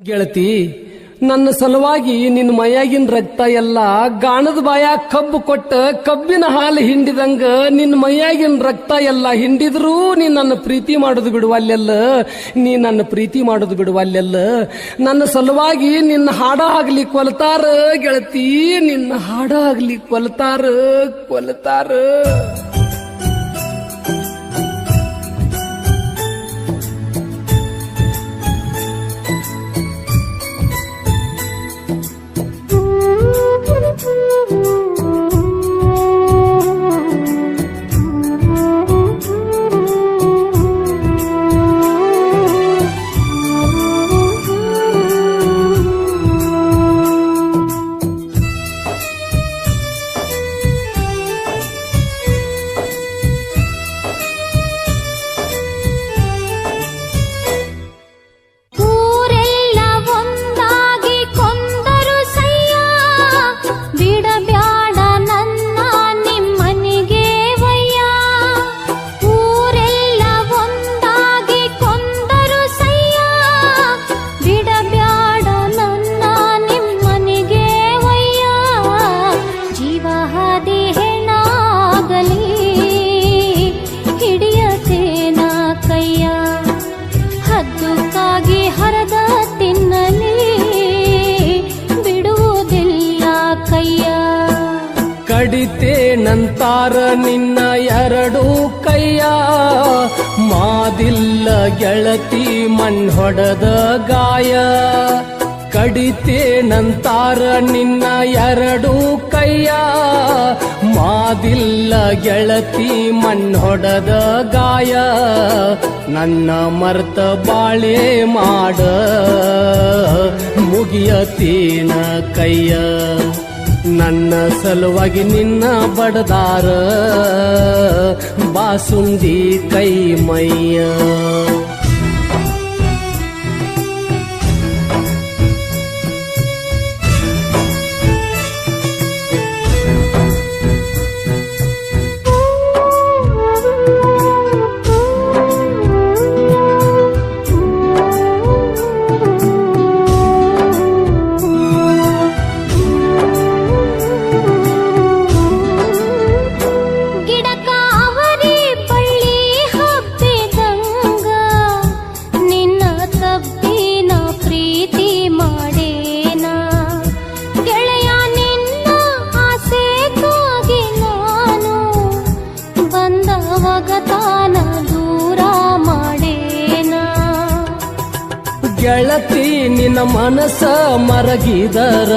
ಗೆಳತಿ, ನನ್ನ ಸಲುವಾಗಿ ನಿನ್ನ ಮೈಯಾಗಿನ ರಕ್ತ ಎಲ್ಲ ಗಾಣದ ಬಾಯ ಕಬ್ಬು ಕೊಟ್ಟ ಕಬ್ಬಿನ ಹಾಲು ಹಿಂಡಿದಂಗ ನಿನ್ನ ಮೈಯಾಗಿನ ರಕ್ತ ಎಲ್ಲ ಹಿಂಡಿದ್ರೂ ನೀ ನನ್ನ ಪ್ರೀತಿ ಮಾಡೋದು ಬಿಡುವಲ್ಲೆಲ್ಲ ನೀ ನನ್ನ ಪ್ರೀತಿ ಮಾಡೋದು ಬಿಡುವಲ್ಲೆಲ್ಲ ನನ್ನ ಸಲುವಾಗಿ ನಿನ್ನ ಹಾಡ ಆಗ್ಲಿ ಕೊಲ್ತಾರ ಗೆಳತಿ, ನಿನ್ನ ಹಾಡ ಆಗ್ಲಿ ಕೊಲ್ತಾರ ಕೊಲ್ತಾರ. ಕಡಿತೆ ನಂತಾರ ನಿನ್ನ ಎರಡು ಕೈಯ. ಮಾದಿಲ್ಲ ಗೆಳತಿ ಮಣ್ಣೊಡದ ಗಾಯ. ಕಡಿತೆ ನಂತಾರ ನಿನ್ನ ಎರಡು ಕೈಯ. ಮಾದಿಲ್ಲ ಗೆಳತಿ ಮಣ್ಣೊಡದ ಗಾಯ. ನನ್ನ ಮರ್ತ ಬಾಳೆ ಮಾಡ. ಮುಗಿಯತೀನ ಕೈಯ. ನನ್ನ ಸಲುವಾಗಿ ನಿನ್ನ ಬಡದಾರ ಬಾಸುಂದಿ ಕೈ ಮೈಯ ಗೆಳತಿ ನಿನ್ನ ಮನಸ ಮರಗಿದರ.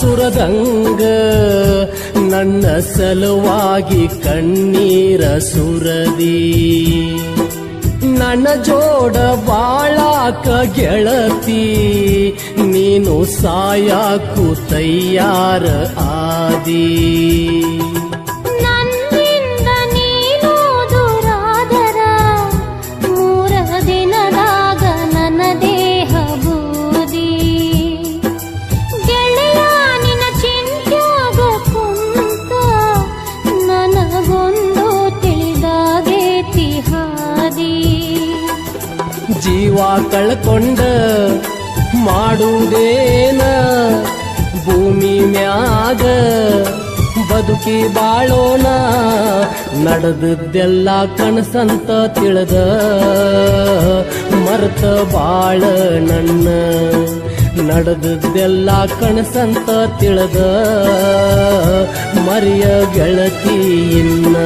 ಸುರದಂಗ ನನ್ನ ಸಲುವಾಗಿ ಕಣ್ಣೀರ ಸುರದಿ. ನನ್ನ ಜೋಡ ಬಾಳಾಕ ಗೆಳತಿ ನೀನು ಸಾಯಾಕು ತಯ್ಯಾರ ಆದಿ. ಜೀವ ಕಳ್ಕೊಂಡ ಮಾಡುವುದೇನ? ಭೂಮಿ ಮ್ಯಾಗ ಬದುಕಿ ಬಾಳೋಣ, ನಡೆದದ್ದೆಲ್ಲ ಕನಸಂತ ತಿಳಿದ ಮರ್ತ ಬಾಳ ನನ್ನ. ನಡೆದದ್ದೆಲ್ಲ ಕನಸಂತ ತಿಳಿದ ಮರಿಯ ಗೆಳತಿ ಇನ್ನ.